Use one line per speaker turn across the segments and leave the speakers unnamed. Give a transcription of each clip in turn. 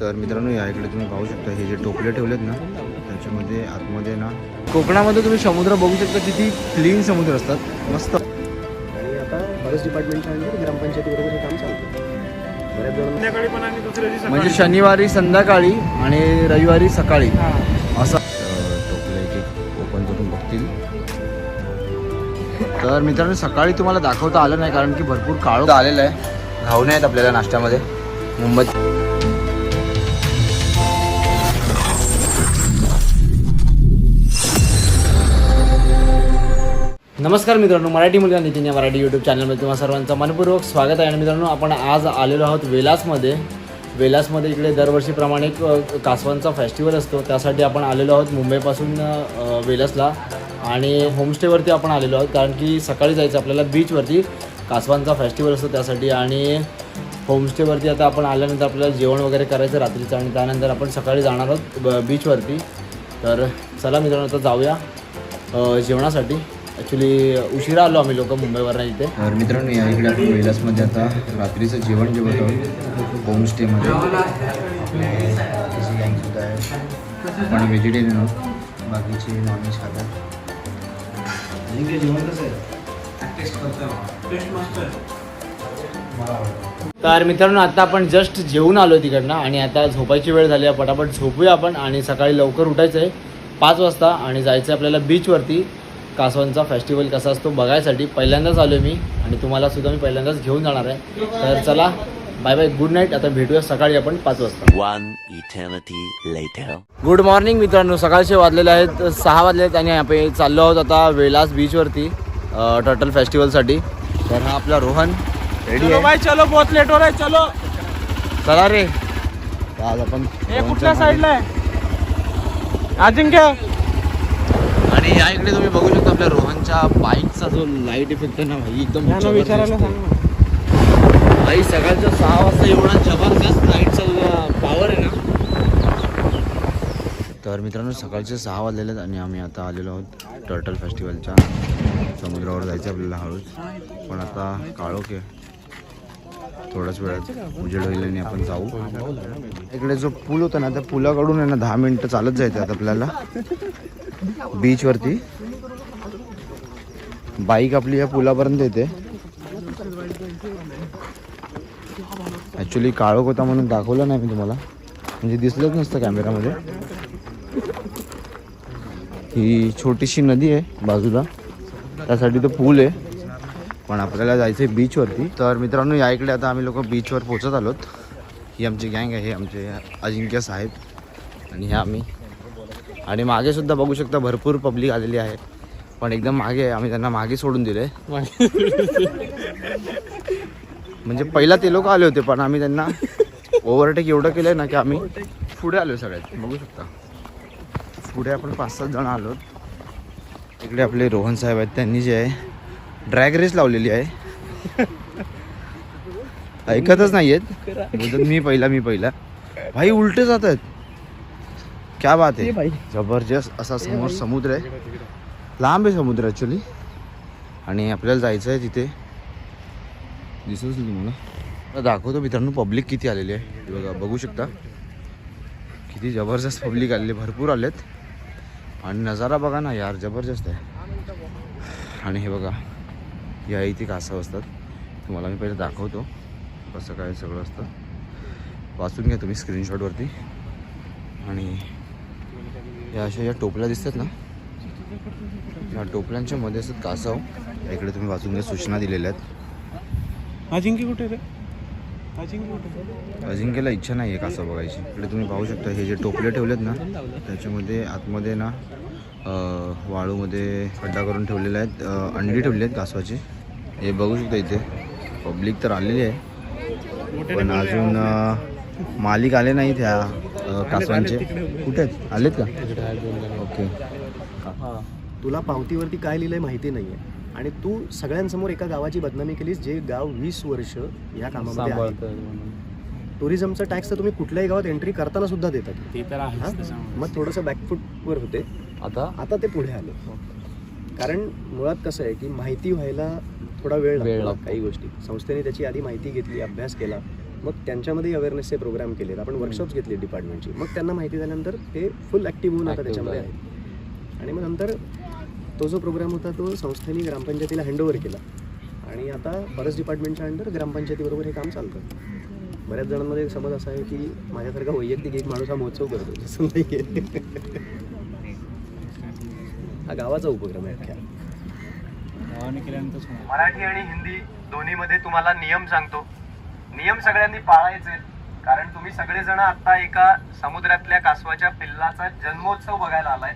तर मित्रांनो या इकडे तुम्ही पाहू शकता हे जे टोपले ठेवलेत ना त्याच्यामध्ये आतमध्ये ना कोकणामध्ये तुम्ही समुद्र बघू शकता किती क्लीन समुद्र असतात. मस्त.
आणि आता फॉरेस्ट डिपार्टमेंटच्या अंडर हे काम चालतं बऱ्याच जणांना
संध्याकाळी पण आणि दुसऱ्या दिवशी
म्हणजे शनिवारी संध्याकाळी आणि रविवारी सकाळी. असं. टोपले एक एक ओपन करून बघतील. तर मित्रांनो सकाळी तुम्हाला दाखवता आलं नाही कारण की भरपूर काळोख आलेलं आहे. घावणे आहेत आपल्याला नाश्त्यामध्ये. मुंबईत
नमस्कार मित्रांनो मराठी मुलगा नितीन या मराठी यूट्यूब चॅनलमध्ये तुम्हाला सर्वांचं मनपूर्वक स्वागत आहे. आणि मित्रांनो आपण आज आलेलो आहोत वेलासमध्ये. वेलासमध्ये इकडे दरवर्षीप्रमाणे कासवांचा फेस्टिवल असतो. त्यासाठी आपण आलेलो आहोत मुंबईपासून वेलासला. आणि होमस्टेवरती आपण आलेलो आहोत कारण की सकाळी जायचं आपल्याला बीचवरती कासवांचा फेस्टिवल असतो त्यासाठी. आणि होमस्टेवरती आता आपण आल्यानंतर आपल्याला जेवण वगैरे करायचं रात्रीचं. आणि त्यानंतर आपण सकाळी जाणार आहोत ब- बीचवरती तर चला मित्रांनो आता जाऊया जेवणासाठी. ॲक्च्युली उशिरा आलो आम्ही लोक मुंबईवरनं इथे.
तर मित्रांनो या इकडे आपण कैलासमध्ये आता रात्रीचं जेवण जेवत आहोत. होमस्टेमध्ये आहे. आपण व्हेजिटेरियन आहोत. बाकीचे नॉनव्हेज खातात. जेवण कसं आहे
तर मित्रांनो आता आपण जस्ट जेवून आलो तिकडनं आणि आता झोपायची वेळ झाली आहे. पटापट झोपूया आपण आणि सकाळी लवकर उठायचं आहे पाच वाजता आणि जायचं आहे आपल्याला बीचवरती कासवांचा फेस्टिवल कसा असतो बघायसाठी पहिल्यांदाच आलो मी आणि तुम्हाला सुद्धा मी पहिल्यांदाच घेऊन जाणार आहे. तर चला बाय बाय गुड नाईट आता भेटूया सकाळी आपण पाच वाजता.
One eternity later.
Good morning मित्रांनो सकाळचे वाजलेले आहेत सहा वाजले आहेत आणि आपण चाललो आहोत आता वेलास बीचवरती टर्टल फेस्टिवलसाठी तर हा आपला रोहन रेडी
चलो
आहे?
चलो बहुत लेट हो रहा है चलो.
चला रे. आज आपण
हे कुठल्या साईडला आहे? अजिंक्य
आणि या इकडे तुम्ही बघू शकता आपल्या रोहनच्या बाईकचा जो लाइट इफेक्ट आहे ना भाई एकदम. भाई सकाळच्या सहा वाजता एवढा जबरदस्त लाईटचा पॉवर आहे ना.
तर मित्रांनो सकाळचे सहा वाजलेले आहेत आणि आम्ही आता आलेलो आहोत टर्टल फेस्टिवलच्या समुद्रावर जायचं आपल्याला हळूच. पण आता काळोख आहे. थोड्याच वेळात उजेड होईल आणि आपण जाऊ. इकडे जो पूल होता ना त्या पुलाकडून आहे ना दहा मिनिटं चालत जायचं आता आपल्याला. बीचवरती बाईक आपली या पुलापर्यंत येते. ॲक्च्युली काळोख होता म्हणून दाखवलं नाही मी तुम्हाला. म्हणजे दिसलंच नसतं कॅमेरामध्ये ही छोटीशी नदी आहे बाजूला. त्यासाठी तो पूल आहे. पण आपल्याला जायचं आहे बीचवरती तर मित्रांनो या इकडे आता आम्ही लोक बीचवर पोचत आलोत. ही आमची गँग आहे आमचे अजिंक्य साहेब आणि ह्या आम्ही. आणि मागे सुद्धा बघू शकता भरपूर पब्लिक आलेली आहे पण एकदम मागे आहे आम्ही त्यांना मागे सोडून दिले. म्हणजे पहिला ते लोक आले होते पण आम्ही त्यांना ओव्हरटेक एवढं केलं ना की आम्ही पुढे आलो सगळ्यात. बघू शकता. पुढे आपण पाच सात जण आलो इकडे आपले रोहन साहेब आहेत त्यांनी जे आहे ड्रॅग रेस लावलेली आहे. ऐकतच नाही आहेत मी पहिला मी पहिला. भाई उलटे जात आहेत क्या बात आहे. जबरदस्त असा समोर समुद्र आहे. लांब आहे समुद्र ॲक्च्युली आणि आपल्याला जायचं आहे तिथे. दिसतच नाही तुम्हाला. दाखवतो मित्रांनो पब्लिक किती आलेली आहे. बघा बघू शकता. किती जबरदस्त पब्लिक आलेली. भरपूर आलेत. आणि नजारा बघा ना यार जबरदस्त आहे. आणि हे बघा. या इथे कासव असतात तुम्हाला मी पहिले दाखवतो कसं काय सगळं असतं. वाचून घ्या तुम्ही स्क्रीनशॉटवरती आणि या अशा या टोपल्या दिसतात ना? या टोपल्यांच्या मध्ये असतात कासव. इकडे तुम्ही वाचून घ्या सूचना दिलेल्या आहेत.
अजिंक्य कुठे रे?
अजिंक्यला इच्छा नाही आहे कासव बघायची. इकडे तुम्ही पाहू शकता हे जे टोपले ठेवलेत ना त्याच्यामध्ये आतमध्ये ना वाळूमध्ये खड्डा करून ठेवलेले आहेत. अंडी ठेवली आहेत कासवाची. हे बघू शकता इथे. पब्लिक तर आलेली आहे. पण अजून मालिक आले नाही त्या कासवांचे. कुठे आहेत? आलेत का? ओके.
तुला पावतीवरती काय लिहिलंय माहिती नाहीये. आणि तू सगळ्यांसमोर एका गावाची बदनामी केलीस जे गाव वीस वर्ष या कामामध्ये आहे. टुरिझमचा टॅक्स तर तुम्ही कुठल्याही गावात एंट्री करताना सुद्धा देतात.
ते तर
हा? मग थोडंसं बॅकफूटवर होते.
आता?
आता ते पुढे आले. कारण मुळात कसं आहे की माहिती व्हायला थोडा वेळ
वेळ
लागतो. काही गोष्टी. संस्थेने त्याची आधी माहिती घेतली अभ्यास केला मग त्यांच्यामध्ये अवेअरनेसचे प्रोग्राम केलेत. आपण वर्कशॉप्स घेतले डिपार्टमेंटची मग त्यांना माहिती झाल्यानंतर ते फुल ॲक्टिव्ह होऊन आता त्याच्यामध्ये. आहेत. आणि मग नंतर तो जो प्रोग्राम होता तो संस्थेने ग्रामपंचायतीला हँडओव्हर केला. आणि आता फॉरेस्ट डिपार्टमेंटच्या अंडर ग्रामपंचायतीबरोबर हे काम चालतं. बऱ्याच जणांमध्ये एक समज असा आहे की माझ्यासारखा वैयक्तिक एक माणूस हा महोत्सव करतो. तसं नाही आहे हा गावाचा उपक्रम आहे अख्ख्या
मराठी आणि हिंदी दोन्हीमध्ये तुम्हाला नियम सांगतो. नियम सगळ्यांनी पाळायचे. कारण तुम्ही सगळेजण आता एका समुद्रातल्या कासवाच्या पिल्लाचा जन्मोत्सव बघायला आलाय.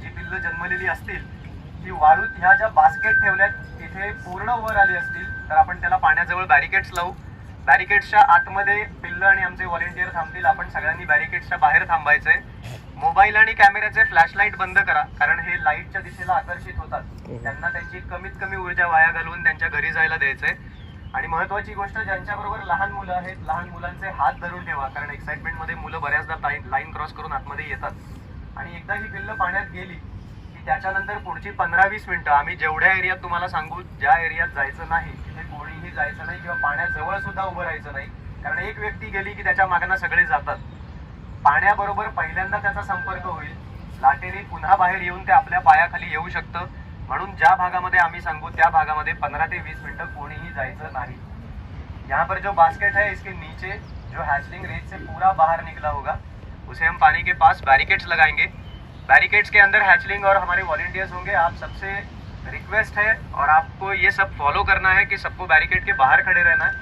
जी पिल्लं जन्मलेली असतील ती वाळूत ह्या ज्या बास्केट ठेवल्यात तिथे पूर्ण वर आली असतील तर आपण त्याला पाण्याजवळ बॅरिकेड्स लावू. बॅरिकेड्सच्या आतमध्ये पिल्लं आणि आमचे व्हॉलेंटियर थांबतील. आपण सगळ्यांनी बॅरिकेड्सच्या बाहेर थांबायचंय. मोबाईल आणि कॅमेऱ्याचे फ्लॅशलाईट बंद करा कारण हे लाईटच्या दिशेला आकर्षित होतात. त्यांना त्यांची कमीत कमी ऊर्जा वाया घालवून त्यांच्या घरी जायला द्यायचंय. आणि महत्वाची गोष्ट ज्यांच्याबरोबर लहान मुलं आहेत लहान मुलांचे हात धरून ठेवा कारण एक्साइटमेंटमध्ये मुलं बऱ्याचदा लाईन क्रॉस करून आतमध्ये येतात. आणि एकदा ही पिल्लं पाण्यात गेली की त्याच्यानंतर पुढची पंधरा वीस मिनिटं आम्ही जेवढ्या एरियात तुम्हाला सांगू ज्या एरियात जायचं नाही तिथे कोणीही जायचं नाही किंवा पाण्याजवळ सुद्धा उभं राहायचं नाही. कारण एक व्यक्ती गेली की त्याच्या मागना सगळे जातात. पाण्याबरोबर पहिल्यांदा त्याचा संपर्क होईल. लाटेने पुन्हा बाहेर येऊन ते आपल्या पायाखाली येऊ शकतं. म्हणून ज्या भागामध्ये आम्ही सांगू त्या भागामध्ये पंधरा ते वीस मिनिटं कोणीही जायचं नाही. यहाँ पर जो बास्केट है इसके नीचे जो हैसलिंग रेंज से पूरा बाहर निकला होगा उसे हम पानी के पास बैरिकेड्स लगाएंगे. बैरिकेड्स के अंदर हैचलिंग और हमारे वॉलेंटियर्स होंगे. आप सबसे रिक्वेस्ट है और आपको ये सब फॉलो करना है कि सबको बैरिकेड के बाहर खड़े रहना है.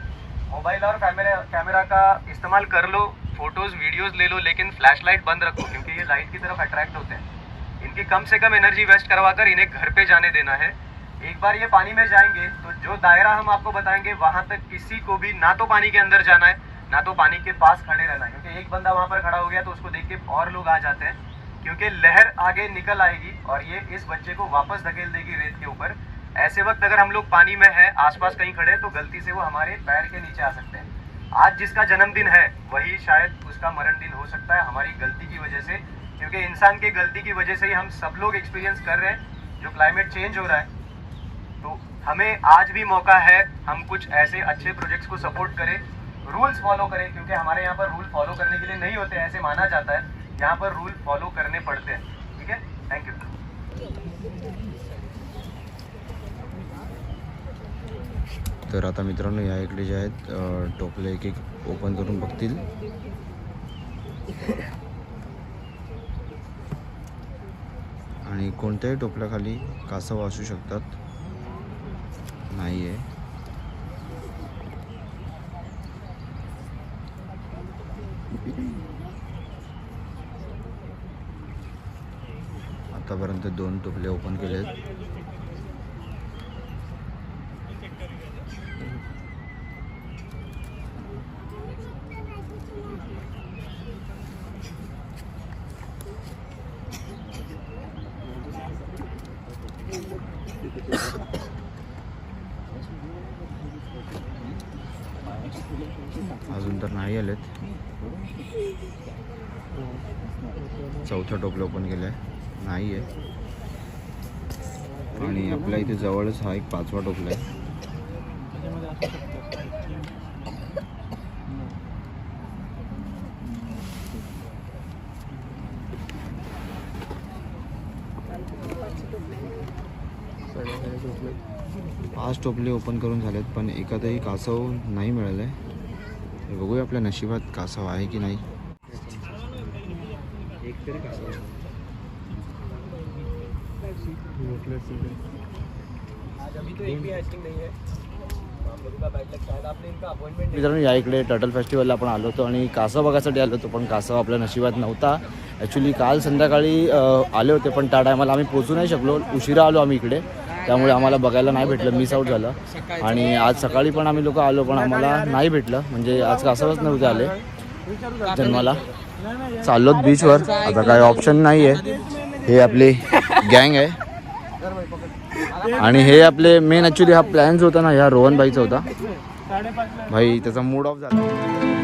मोबाइल और कैमरा कैमरा का इस्तेमाल कर लो. फ़ोटोज़ वीडियोज़ ले लो, लेकिन फ्लैशलाइट बंद रखो, क्योंकि ये लाइट की तरफ़ अट्रैक्ट होते हैं। इनकी कम से कम एनर्जी वेस्ट करवाकर इन्हें घर पे जाने देना है। एक बार ये पानी में जाएँगे तो जो दायरा हम आपको बताएँगे, वहाँ तक किसी को भी ना तो पानी के अंदर जाना है, ना तो पानी के पास खड़े रहना है। क्योंकि एक बंदा वहाँ पर खड़ा हो गया तो उसको देख के और लोग आ जाते हैं, क्योंकि लहर आगे निकल आएगी, और ये इस बच्चे को वापस धकेल देगी रेत के ऊपर। ऐसे वक्त अगर हम लोग पानी में है, आसपास कहीं खड़े तो गलती से वो हमारे पैर के नीचे आ सकते हैं। आज जिसका जन्मदिन है, वही शायद उसका मरण दिन हो सकता है हमारी गलती की वजह से। क्योंकि इंसान की गलती की वजह से ही हम सब लोग एक्सपीरियंस कर रहे हैं, जो क्लाइमेट चेंज हो रहा है। तो हमें आज भी मौका है, हम कुछ ऐसे अच्छे प्रोजेक्ट्स को सपोर्ट करें रूल्स फॉलो करें, क्योंकि हमारे यहाँ पर रूल फॉलो करने के लिए नहीं होते, ऐसे माना जाता है। यहाँ पर रूल फॉलो करने पड़ते हैं। ठीक है? थैंक यू
तर आता मित्रांनो या इकडे जे आहेत टोपले एक एक ओपन करून बघतील. आणि कोणत्याही टोपल्याखाली कासव असू शकतात. नाही आहे आतापर्यंत दोन टोपले ओपन केले आहेत गेलेत. तर टोपलं ओपन केलं आहे नाही आहे आणि आपल्या इथे जवळच हा एक पाचवा टोपला आहे. पाच टोपले ओपन करून झालेत पण एखादंही कासव नाही मिळालं. आहे बघूया आपल्या नशिबात कासव आहे की नाही.
मित्रांनो या इकडे टर्टल फेस्टिवलला आपण आलो होतो आणि कासव बघायसाठी आलो होतो पण कासव आपल्या नशिबात नव्हता. ॲक्च्युली काल संध्याकाळी आले होते पण त्या टायमाला आम्ही पोचू नाही शकलो. उशिरा आलो आम्ही इकडे. त्यामुळे आम्हाला बघायला नाही भेटलं मिस आऊट झालं. आणि आज सकाळी पण आम्ही लोक आलो पण आम्हाला नाही भेटलं. म्हणजे आज कासवच नव्हते आले. जन्माला चाललोत बीचवर आता काही ऑप्शन नाही आहे हे आपली गँग आहे. आणि हे आपले मेन ॲक्च्युली हा प्लॅन्स होता ना ह्या रोहन भाईचा होता. भाई त्याचा मूड ऑफ झाला.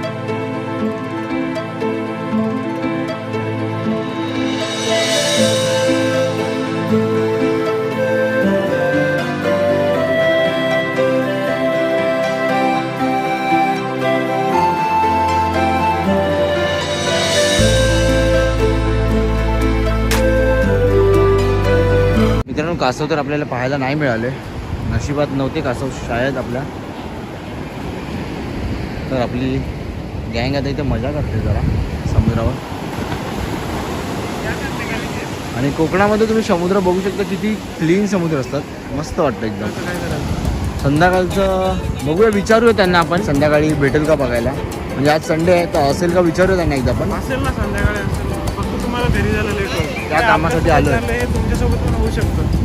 कासव तर आपल्याला पाहायला नाही मिळाले. नशिबात नव्हते कासव शाळेत आपल्या. तर आपली गँग आता इथे मजा करते जरा समुद्रावर. आणि कोकणामध्ये तुम्ही समुद्र बघू शकता किती क्लीन समुद्र असतात. मस्त वाटतं एकदम. संध्याकाळचं बघूया विचारूया त्यांना आपण. संध्याकाळी भेटेल का बघायला? म्हणजे आज संडे आहे तर असेल का विचारूया त्यांना एकदा पण
असेल ना संध्याकाळी असेल. फक्त तुम्हाला घरी लेट होईल.
त्या कामासाठी आलोय.
हे तुमच्यासोबत पण होऊ शकतं.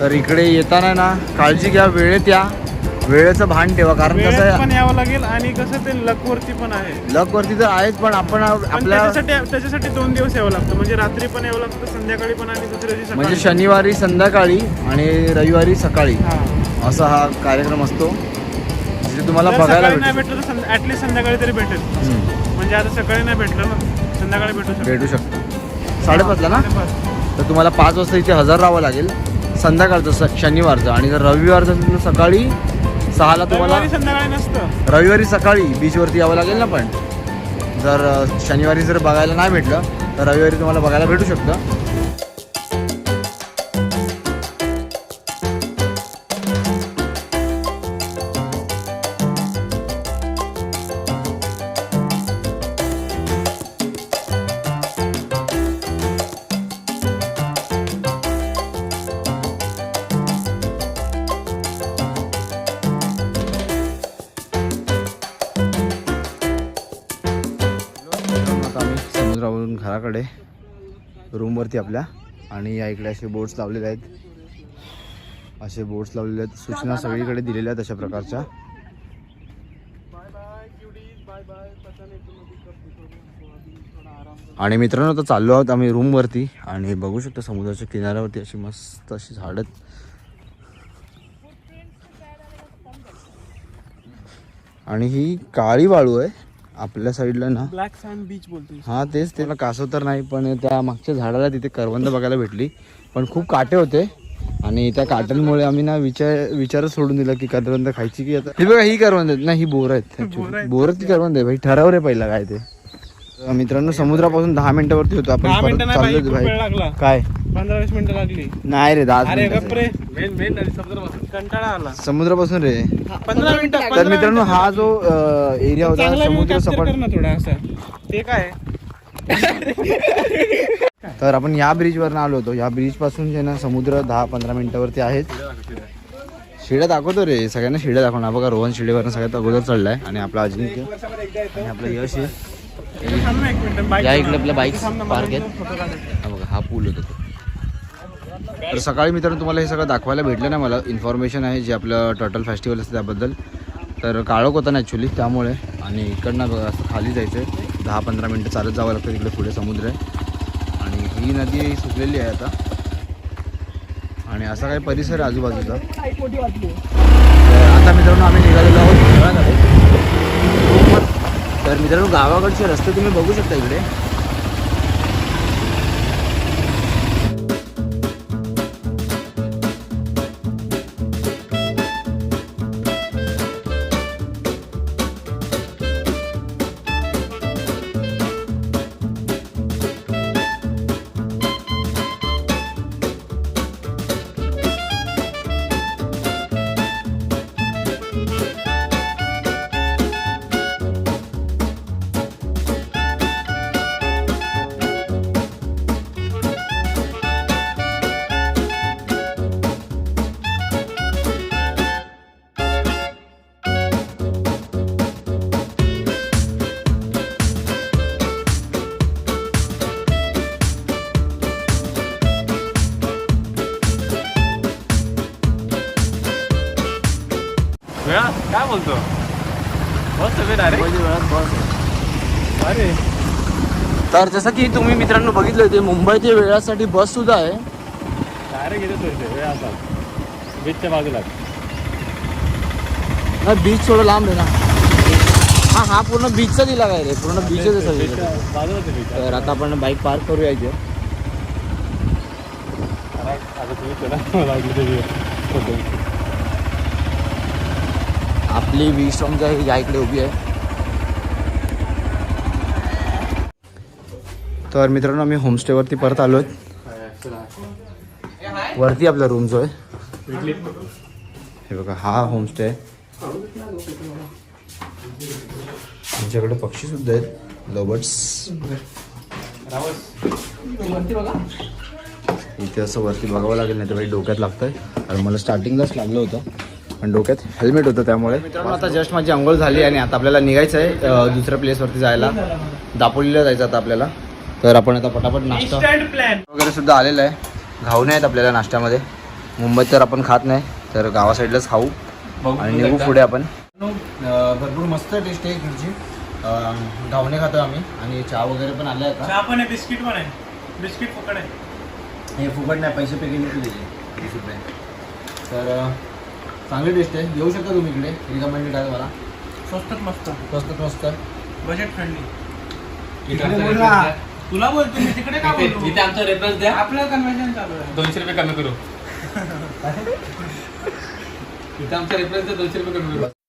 तर इकडे येताना ना काळजी घ्या वेळेत या. वेळेचं भान ठेवा कारण कसं
वेळेत
आहे
पण यावं लागेल आणि कसं ते लकवरती पण आहे.
लक वरती तर आहेच पण आपण
पण
आपल्या
त्याच्यासाठी त्याच्यासाठी दोन दिवस यावं लागतं. म्हणजे रात्री पण यावं लागतं संध्याकाळी पण आणि दुसऱ्या दिवशी
म्हणजे
सकाळी
शनिवारी संध्याकाळी आणि रविवारी सकाळी.
हा.
असा हा कार्यक्रम असतो. जिथे तुम्हाला
जर
बघायला
सकाळी नाही
भेटेल
भेटलं तर ऍटलीस्ट संध्याकाळी तरी भेटेल.
हम्म,
म्हणजे आता सकाळी नाही भेटलं ना संध्याकाळी भेटू शकतो.
भेटू शकतो. साडेपाचला ना. तर तुम्हाला पाच वाजता इथे हजर राहावं लागेल. संध्याकाळचं स- शनिवारचं आणि जर रविवारचं सकाळी सहाला तुम्हाला
रविवारी संध्याकाळी नसतं.
रविवारी सकाळी बीचवरती यावं लागेल ना पण. जर शनिवारी जर बघायला नाही भेटलं तर रविवारी तुम्हाला बघायला भेटू शकतं. आम्ही घराकडे. रूमवरती आपल्या. आणि या इकडे असे बोट्स लावलेले आहेत. असे बोट्स लावलेले आहेत. सूचना सगळीकडे दिलेल्या आहेत अशा प्रकारच्या. आणि मित्रांनो आता चाललो आहोत आम्ही रूमवरती आणि बघू शकतो समुद्राच्या किनाऱ्यावरती अशी मस्त अशी झाडं आहेत. आणि ही काळी वाळू आहे. आपल्या साईडला ना.
ब्लॅक सँड बीच बोलतो
हा तेच ते कासव तर नाही पण त्या मागच्या झाडाला तिथे करवंद बघायला भेटली. पण खूप काटे होते. आणि त्या काट्यांमुळे आम्ही ना विचार विचारच सोडून दिला की करवंद खायची की आता. ही बघा ही करवंद आहेत ना ही बोर आहेत actually. बोर की करवंद आहे भाई. ठराव रे पहिला काय ते. मित्रांनो समुद्रापासून दहा मिनिटावरती होतो आपण. भाई काय?
पंधरा वीस मिनिटं लागली.
नाही रे दहा
अरे
मिनिटं.
गप्रे मेन मेन कंटाळा आला.
समुद्रापासून रे.
पंधरा मिनिटं
तर मित्रांनो हा जो एरिया होता समुद्र सपाट
थोडा असं. ते काय?
तर आपण या ब्रिजवर आलो होतो. या ब्रिजपासून जे ना समुद्र दहा पंधरा मिनिटावरती आहेत. शिड्या दाखवतो रे. सगळ्यांना शिड्या दाखवणार. बघा रोहन शिडेवरनं सगळ्यात अगोदर चढलाय आणि आपला अजिंक्य आणि आपलं यश आहे. या इकडे आपल्या
बाईक
पार्क आहेत. हा बघा हा पूल होता तो. तर सकाळी मित्रांनो तुम्हाला हे सगळं दाखवायला भेटलं ना मला. इन्फॉर्मेशन आहे जे आपलं टोटल फेस्टिवल असतं त्याबद्दल. तर काळोख होता ना ॲक्च्युली त्यामुळे. आणि इकडनं बघा असं खाली जायचं आहे दहा पंधरा मिनटं चालत जावं लागतं तिकडे पुढे समुद्र. आहे आणि ही नदी सुकलेली आहे आता. आणि असा काही परिसर आहे आजूबाजूचा. तर आता मित्रांनो आम्ही निघालेलो आहोत. तर मित्रांनो गावाकडचे रस्ते तुम्ही बघू शकता इकडे.
काय बोलतो? बस वेळ अरे अरे.
तर जसं की तुम्ही मित्रांनो बघितलं ते मुंबई ते वेळासाठी बस सुद्धा आहे.
डायरेक्ट येतो इथे वेळ असा. बीचच्या बाजूला.
ना बीच थोडं लांब आहे ना. हा हा पूर्ण बीचचा दिला काय रे? पूर्ण बीचच
बीच
तर आता आपण बाईक पार्क करूया इथे.
आता तुम्ही
आपली वी स्ट्रॉंग आहे या इकडे उभी आहे. तर मित्रांनो आम्ही होमस्टेवरती परत आलो वरती आपला रूम जो आहे. हे बघा हा होमस्टे आहे. आमच्याकडे पक्षी सुद्धा आहेत. लोबट्स इथे असं वरती बघावं लागेल नाही तर भाई डोक्यात लागतंय. आणि मला स्टार्टिंगलाच लागलं होतं. पण डोक्यात हेल्मेट होतं त्यामुळे. मित्रांनो आता जस्ट माझी अंघोळ झाली आणि आता आपल्याला निघायचं आहे दुसऱ्या प्लेसवरती जायला. दापोलीला जायचं आता आपल्याला. तर आपण आता पटापट नाश्ता
इन्स्टंट प्लॅन
वगैरे सुद्धा आलेलं आहे. घाऊन आहेत आपल्याला नाश्त्यामध्ये. मुंबईत तर आपण खात नाही तर गावा साईडलाच खाऊ आणि निघू पुढे आपण. भरपूर मस्त टेस्ट आहे इकडची घावणे खातो आम्ही. आणि चहा वगैरे पण आले आता.
चहा पण आहे बिस्किट पण आहे. बिस्किट फुकट आहे.
हे फुकट नाही पैसे पे तर चांगली टेस्ट आहे. येऊ शकता तुम्ही इकडे. रिकमेंडेड आहे मला.
स्वस्तात मस्त.
मस्त मस्त.
बजेट फ्रेंडली
इकडे बोल ना.
तुला बोलतो मी तिकडे का बोलतो
इथे आमचा रेफरन्स द्या.
आपलं कन्व्हेन्शन चालू आहे.
दोनशे रुपये कमी करू. इथे आमचा रेफरन्स द्या दोनशे रुपये कमी करू.